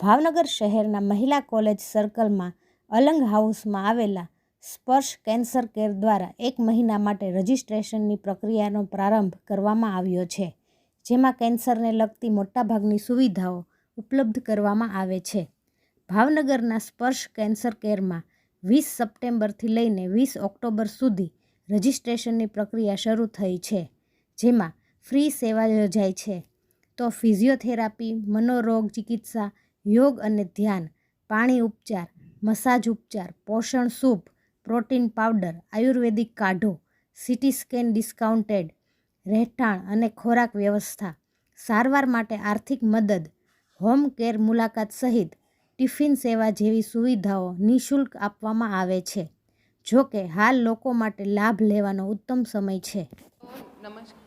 ભાવનગર શહેરના મહિલા કોલેજ સર્કલમાં અલંગ હાઉસમાં આવેલા સ્પર્શ કેન્સર કેર દ્વારા એક મહિના માટે રજિસ્ટ્રેશનની પ્રક્રિયાનો પ્રારંભ કરવામાં આવ્યો છે, જેમાં કેન્સરને લગતી મોટાભાગની સુવિધાઓ ઉપલબ્ધ કરવામાં આવે છે. ભાવનગરના સ્પર્શ કેન્સર કેરમાં વીસ સપ્ટેમ્બરથી લઈને વીસ ઓક્ટોબર સુધી રજિસ્ટ્રેશનની પ્રક્રિયા શરૂ થઈ છે, જેમાં ફ્રી સેવા યોજાય છે. તો ફિઝિયોથેરાપી, મનોરોગ, ચિકિત્સા યોગ અને ધ્યાન, પાણી ઉપચાર, મસાજ ઉપચાર, પોષણ સૂપ, પ્રોટીન પાવડર, આયુર્વેદિક કાઢો, સિટી સ્કેન ડિસ્કાઉન્ટેડ, રહેઠાણ અને ખોરાક વ્યવસ્થા, સારવાર માટે આર્થિક મદદ, હોમ કેર મુલાકાત સહિત ટિફિન સેવા જેવી સુવિધાઓ નિઃશુલ્ક આપવામાં આવે છે. જો કે હાલ લોકો માટે લાભ લેવાનો ઉત્તમ સમય છે. નમસ્કાર.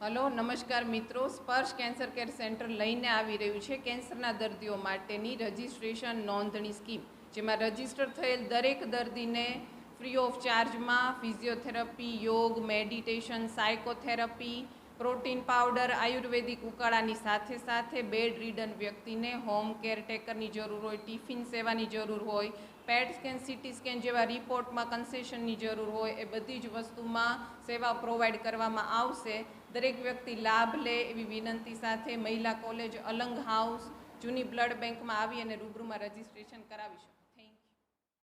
હલો, નમસ્કાર મિત્રો. સ્પર્શ કેન્સર કેર સેન્ટર લઈને આવી રહ્યું છે કેન્સરના દર્દીઓ માટેની રજિસ્ટ્રેશન નોંધણી સ્કીમ, જેમાં રજિસ્ટર થયેલ દરેક દર્દીને ફ્રી ઓફ ચાર્જમાં ફિઝિયોથેરપી, યોગ, meditation, psychotherapy protein powder, ayurvedic ઉકાળાની સાથે સાથે બેડ રીડન વ્યક્તિને હોમ કેરટેકરની જરૂર હોય, ટિફિન સેવાની જરૂર હોય, પેટ સ્કેન, સીટી સ્કેન જેવા રિપોર્ટમાં કન્સેશનની જરૂર હોય, એ બધી જ વસ્તુમાં સેવા પ્રોવાઈડ કરવામાં આવશે. દરેક વ્યક્તિ લાભ લે એવી વિનંતી સાથે મહિલા કોલેજ અલંગ હાઉસ જૂની બ્લડ બેંકમાં આવી અને રૂબરૂમાં રજીસ્ટ્રેશન કરાવી શકે.